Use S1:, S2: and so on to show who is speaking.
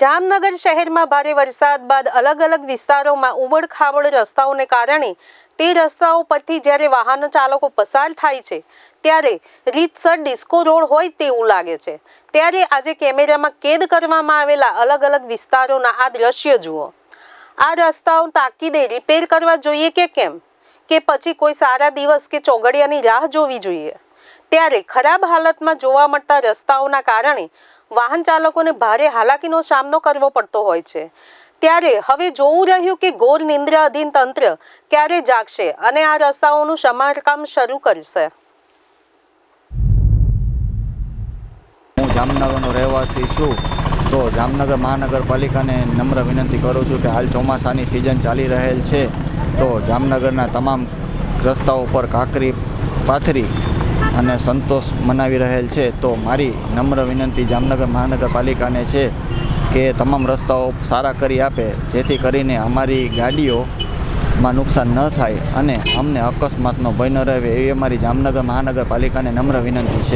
S1: જામનગર શહેરમાં ભારે વરસાદ બાદ અલગ અલગ વિસ્તારોમાં ઉબડ ખાબડ રસ્તાઓને કારણે તે રસ્તાઓ પરથી જ્યારે વાહનો ચાલકો પસાર થાય છે, ત્યારે રીતસર ડિસ્કો રોડ હોય તેવું લાગે છે. ત્યારે આજે કેમેરામાં કેદ કરવામાં આવેલા અલગ અલગ વિસ્તારોના આ દ્રશ્ય જુઓ. આ રસ્તાઓ તાકીદે રિપેર કરવા જોઈએ કે કેમ? કે પછી કોઈ સારા દિવસ કે ચોગડિયાની રાહ જોવી જોઈએ. ત્યારે ખરાબ હાલતમાં જોવા મળતા રસ્તાઓના કારણે વાહન ચાલકોને ભારે હાલાકીનો સામનો કરવો પડતો હોય છે. ત્યારે હવે જોવું રહ્યું કે ગોર નિંદ્રા અધીન તંત્ર ક્યારે જાગશે અને આ રસ્તાઓનું સમારકામ શરૂ કરશે.
S2: હું જામનગરનો રહેવાસી છું, તો જામનગર મહાનગરપાલિકાને નમ્ર વિનંતી કરું છું કે હાલ ચોમાસાની સિઝન ચાલી રહેલ છે, તો જામનગરના તમામ રસ્તાઓ પર કાંકરી પાથરી અને સંતોષ મનાવી રહેલ છે, તો મારી નમ્ર વિનંતી જામનગર મહાનગરપાલિકાને છે કે તમામ રસ્તાઓ સારા કરી આપે, જેથી કરીને અમારી ગાડીઓમાં નુકસાન ન થાય અને અમને અકસ્માતનો ભય ન રહે, એવી અમારી જામનગર મહાનગરપાલિકાને નમ્ર વિનંતી છે.